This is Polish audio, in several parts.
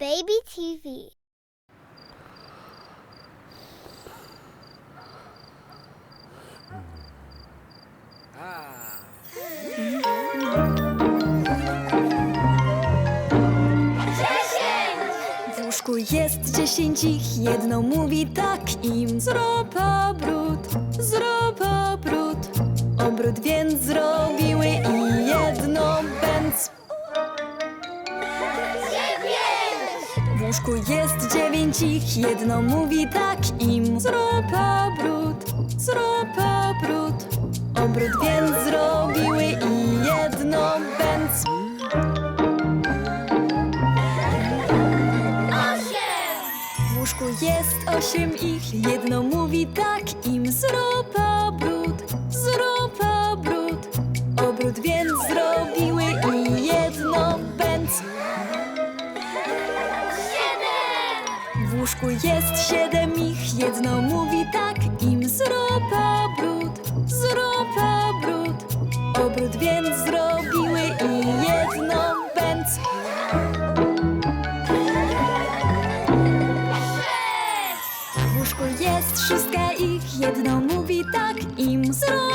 Baby TV. W łóżku jest dziesięć ich, jedno mówi tak im Zrób obrót, zrób obrót Obrót więc Łóżku jest dziewięć ich, jedno mówi tak im. Zrób obrót, zrób obrót. Obrót więc zrobiły i jedno bęc. W łóżku jest osiem ich, jedno mówi tak im. Zrób obrót, zrób obrót. Obrót więc zrobiły W łóżku jest siedem ich, jedno mówi tak im Zrób obrót, zrób obrót. Obrót więc zrobiły i jedno bęc W łóżku jest szóstka ich, jedno mówi tak im Zrób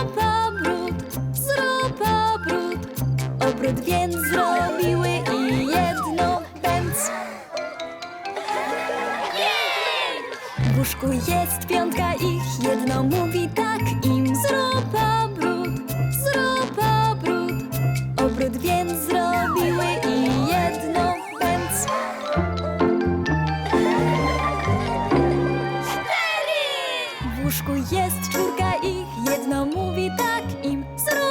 Łóżku jest piątka ich, jedno mówi tak im Zrób obrót, zrób obrót. Obrót więc zrobiły i jedno bęc W łóżku jest czwórka ich, jedno mówi tak im Zrób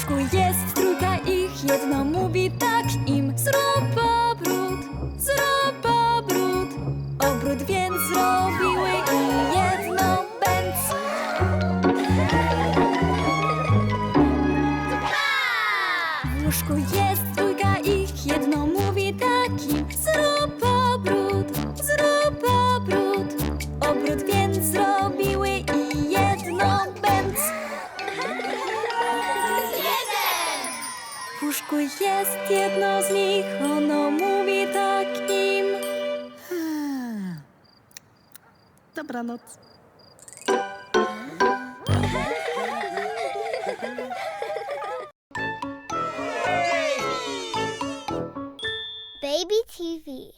łóżku jest trójka ich, jedno mówi tak im Zrób obrót, zrób obrót. Obrót więc zrobiły i jedno bęc. W łóżku jest łóżku jest jedno z nich, ono mówi tak im Dobranoc. Baby TV.